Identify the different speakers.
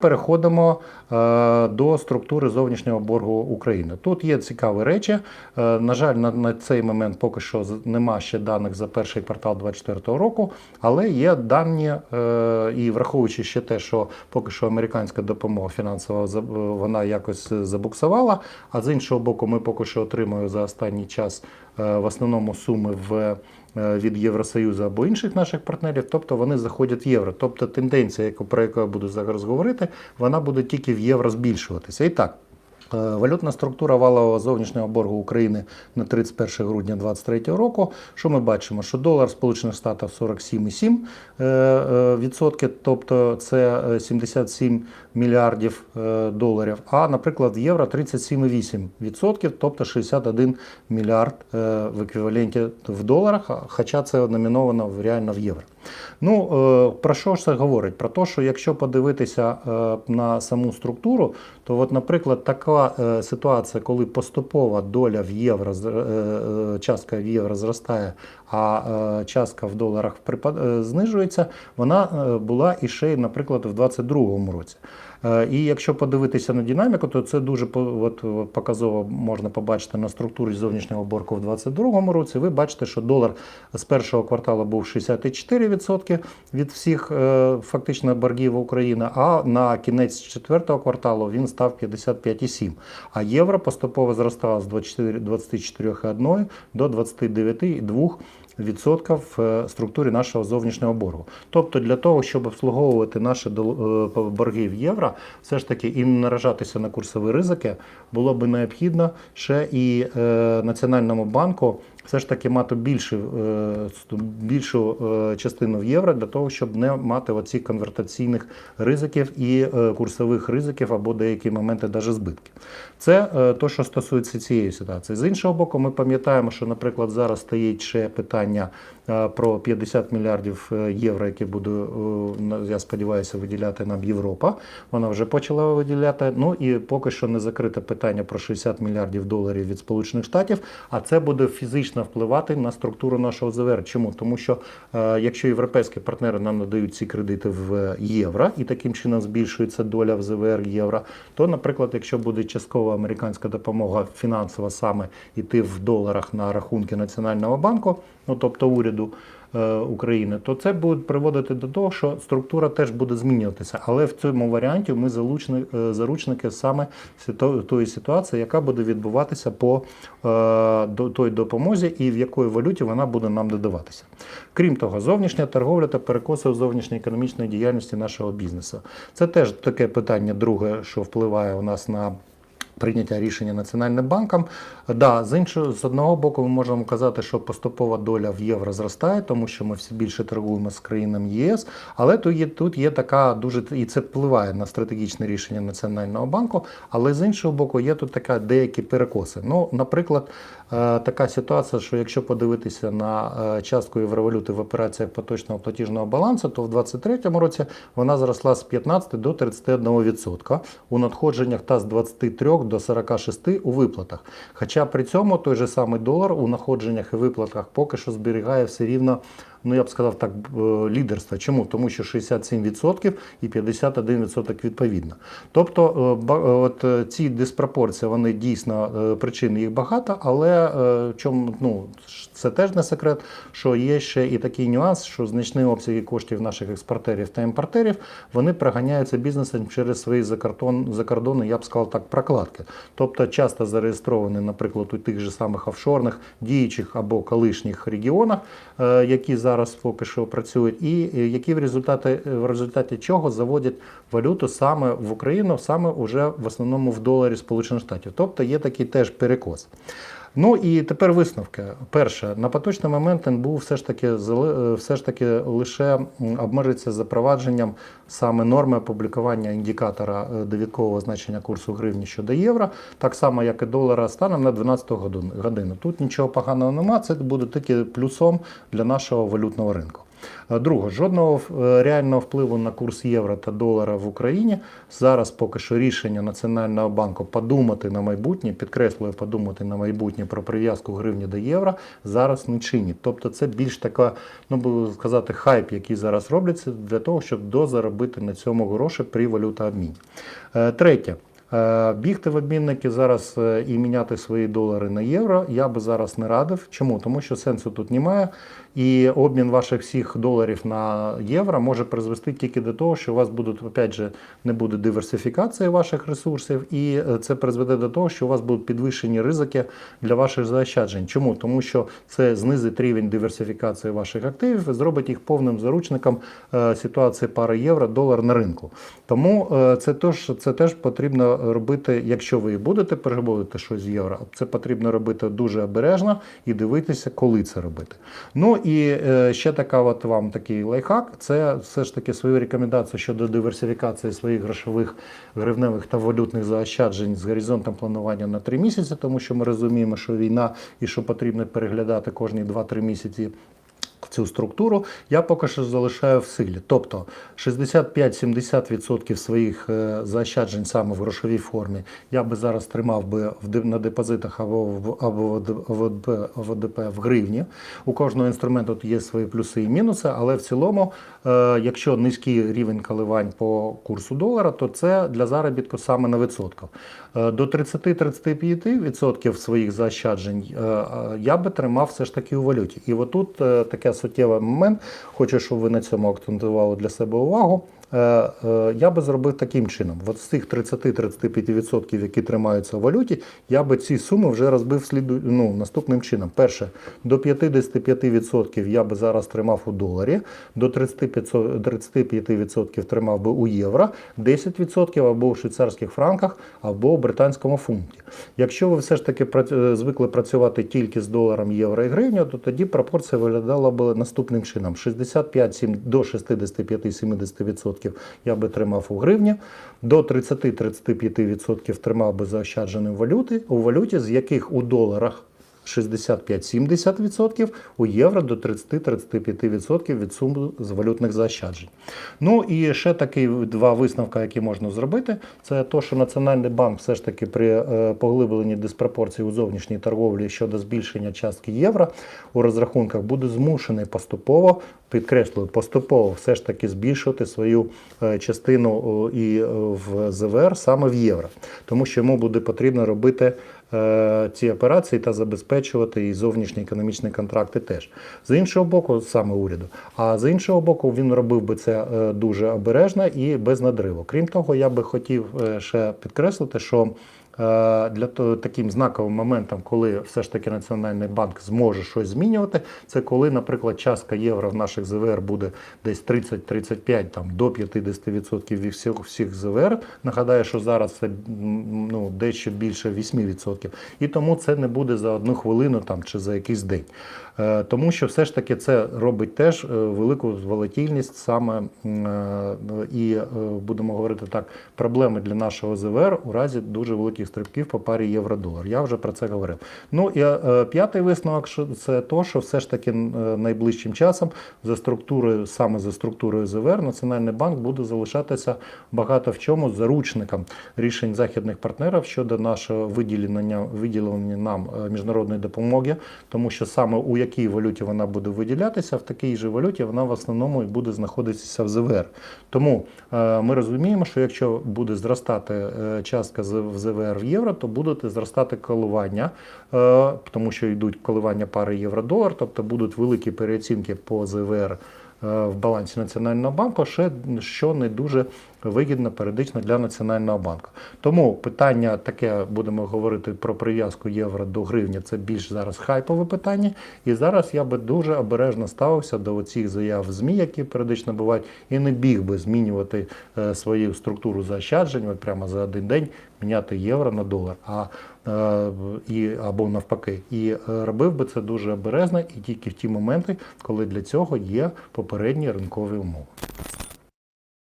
Speaker 1: Переходимо е, до структури зовнішнього боргу України. Тут є цікаві речі. Е, на жаль, на, цей момент поки що нема ще даних за перший квартал 2024 року, але є дані, е, і враховуючи ще те, що поки що американська допомога фінансова вона якось забуксувала. А з іншого боку, ми поки що отримуємо за останній час в основному суми в е, від Євросоюзу або інших наших партнерів, тобто вони заходять в євро. Тобто тенденція, про яку я буду зараз говорити, вона буде тільки в євро збільшуватися. І так. Е, Валютна структура валового зовнішнього боргу України на 31 грудня 2023 року. Що ми бачимо? Що долар Сполучених Штатів 47,7 е, е, тобто це е, 77 мільярдів доларів. А, наприклад, євро 37,8 відсотків, тобто 61 мільярд в еквіваленті в доларах, хоча це номіновано реально в євро. Ну, е, про що ж це говорить? Про те, що якщо подивитися е, на саму структуру, то, от, наприклад, така е, ситуація, коли поступова доля в євро, частка в євро зростає, а е, частка в доларах е, знижується, вона е, була і ще, наприклад, в 2022 році. І якщо подивитися на динаміку, то це дуже от, показово можна побачити на структурі зовнішнього боргу в 2022 році. Ви бачите, що долар з першого кварталу був 64% від всіх фактично боргів України, а на кінець четвертого кварталу він став 55,7%. А євро поступово зростав з 24 24,1 до 29,2% відсотка в е, структурі нашого зовнішнього боргу. Тобто для того, щоб обслуговувати наші е, борги в євро, все ж таки і не наражатися на курсові ризики, було би необхідно ще і е, Національному банку все ж таки мати більшу, е, більшу е, частину в євро для того, щоб не мати оці конвертаційних ризиків і е, курсових ризиків або деякі моменти навіть збитків. Це то, що стосується цієї ситуації. З іншого боку, ми пам'ятаємо, що, наприклад, зараз стоїть ще питання про 50 мільярдів е, євро, які буде, е, я сподіваюся, виділяти нам Європа. Вона вже почала виділяти. Ну і поки що не закрите питання про 60 мільярдів доларів від Сполучених Штатів. А це буде фізично впливати на структуру нашого ЗВР. Чому? Тому що е, якщо європейські партнери нам надають ці кредити в євро і таким чином збільшується доля в ЗВР євро, то, наприклад, якщо буде часткова американська допомога фінансова саме йти в доларах на рахунки Національного банку, ну тобто уряду. е, України, то це буде приводити до того, що структура теж буде змінюватися. Але в цьому варіанті ми залучні, е, заручники саме тої ситуації, яка буде відбуватися по е, до той допомозі і в якої валюті вона буде нам додаватися. Крім того, зовнішня торговля та перекоси у зовнішньоекономічної діяльності нашого бізнесу. Це теж таке питання, друге, що впливає у нас на. Прийняття рішення Національним банком. Да, з іншого з одного боку, ми можемо казати, що поступова доля в євро зростає, тому що ми все більше торгуємо з країнами ЄС. Але тут є тут є така дуже і це впливає на стратегічне рішення Національного банку. Але з іншого боку, є тут така деякі перекоси. Ну, наприклад, е, така ситуація, що якщо подивитися на е, частку євровалюти в операціях поточного платіжного балансу, то в 2023 році вона зросла з 15 до 31% у надходженнях та з 23 до 46 у виплатах. Хоча при цьому той же самий долар у находженнях і виплатах поки що зберігає все рівно. Ну, я б сказав так, е, лідерство. Чому? Тому що 67% і 51% відповідно. Тобто, е, е, от ці диспропорції, вони дійсно причин їх багато, але чому ну це теж не секрет, що є ще і такий нюанс, що значні обсяги коштів наших експортерів та імпортерів вони проганяються бізнесом через свої закордон, закордонні, я б сказав так, прокладки. Тобто часто зареєстровані, наприклад, у тих же самих офшорних діючих або колишніх регіонах, які зараз поки що працюють, і е, які в результаті, в результаті чого заводять валюту саме в Україну, саме уже в основному в доларі Сполучених Штатів. Тобто є такий теж перекос. Ну і тепер висновки. Перше, на поточний момент НБУ все ж таки е, все ж таки лише обмежиться запровадженням саме норми опублікування індикатора е, довідкового значення курсу гривні щодо євро, так само як і долара, станом на 12 годин- годину. Тут нічого поганого нема, це буде тільки плюсом для нашого валютного ринку. Е, Друге, жодного е, реального впливу на курс євро та долара в Україні. Зараз поки що рішення Національного банку подумати на майбутнє, підкреслюю, подумати на майбутнє про прив'язку гривні до євро зараз не чинить. Тобто це більш така, ну буду сказати, хайп, який зараз робляться для того, щоб дозаробити на цьому гроші при валютообміні. Е, Третє. Е, Бігти в обмінники зараз е, і міняти свої долари на євро я би зараз не радив. Чому? Тому що сенсу тут немає. І обмін ваших всіх доларів на євро може призвести тільки до того, що у вас будуть, опять же, не буде диверсифікації ваших ресурсів, і е, це призведе до того, що у вас будуть підвищені ризики для ваших заощаджень. Чому? Тому що це знизить рівень диверсифікації ваших активів зробить їх повним заручником ситуації пари євро, долар на ринку. Тому це теж, це теж потрібно робити, якщо ви будете переговорити щось з євро, це потрібно робити дуже обережно і дивитися, коли це робити. Ну і е, ще така от вам такий лайфхак, це все ж таки свою рекомендацію щодо диверсифікації своїх грошових гривневих та валютних заощаджень з горизонтом планування на 3 місяці, тому що ми розуміємо, що війна і що потрібно переглядати кожні 2-3 місяці цю структуру, я поки що залишаю в силі. Тобто 65-70% своїх е, заощаджень саме в грошовій формі я би зараз тримав би на депозитах або в або в д- в гривні. У кожного інструменту є свої плюси і мінуси, але в цілому, е, якщо низький рівень коливань по курсу долара, то це для заробітку саме на відсотках. Е, До 30-35% своїх заощаджень я би тримав все ж таки у валюті. І отут таке суттєвий момент. Хочу, щоб ви на цьому акцентували для себе увагу. Е, е, Я би зробив таким чином: от з цих 30-35%, які тримаються в валюті, я би ці суми вже розбив сліду, ну, наступним чином. Перше, до 55% я би зараз тримав у доларі, до 35%, 35% тримав би у євро, 10% або у швейцарських франках, або у британському фунті. Якщо ви все ж таки е, звикли працювати тільки з доларом, євро і гривню, то тоді пропорція виглядала б наступним чином: 65 сім- до 65-70% я би тримав у гривні, до 30-35% тримав би заощадженим валюти, у валюті, з яких у доларах 65-70%, у євро до 30-35% від суми з валютних заощаджень. Ну і ще такі два висновки, які можна зробити, це те, що Національний банк все ж таки при е, поглибленні диспропорції у зовнішній торговлі щодо збільшення частки євро у розрахунках буде змушений поступово, підкреслюю, поступово все ж таки збільшувати свою е, частину і е, в ЗВР саме в євро, тому що йому буде потрібно робити ці операції та забезпечувати і зовнішні економічні контракти теж. З іншого боку, саме уряду. А з іншого боку, він робив би це е, дуже обережно і без надриву. Крім того, я би хотів е, ще підкреслити, що е, для того таким знаковим моментом, коли все ж таки Національний банк зможе щось змінювати, це коли, наприклад, частка євро в наших ЗВР буде десь 30-35 там до 50% від всіх, всіх ЗВР. Нагадаю, що зараз це ну, дещо більше 8%. І тому це не буде за одну хвилину там, чи за якийсь день. Е, Тому що все ж таки це робить теж е, велику волатильність саме е, і будемо говорити так, проблеми для нашого ЗВР у разі дуже великих стрибків по парі євро-долар. Я вже про це говорив. Ну і п'ятий висновок це то, що все ж таки найближчим часом за структурою, саме за структурою ЗВР, Національний банк буде залишатися багато в чому заручником рішень західних партнерів щодо нашого виділення виділення нам міжнародної допомоги, тому що саме у якій валюті вона буде виділятися, в такій же валюті вона в основному і буде знаходитися в ЗВР. Тому е, ми розуміємо, що якщо буде зростати е, частка в ЗВР в євро, то будуть зростати коливання, е, тому що йдуть коливання пари євро-долар, тобто будуть великі переоцінки по ЗВР в балансі Національного банку, що не дуже вигідно періодично для Національного банку. Тому питання таке, будемо говорити про прив'язку євро до гривні, це більш зараз хайпове питання. І зараз я би дуже обережно ставився до оцих заяв ЗМІ, які періодично бувають, і не біг би змінювати е, свою структуру заощаджень, от прямо за один день міняти євро на долар, а е, і або навпаки, і е, робив би це дуже обережно і тільки в ті моменти, коли для цього є попередні ринкові умови.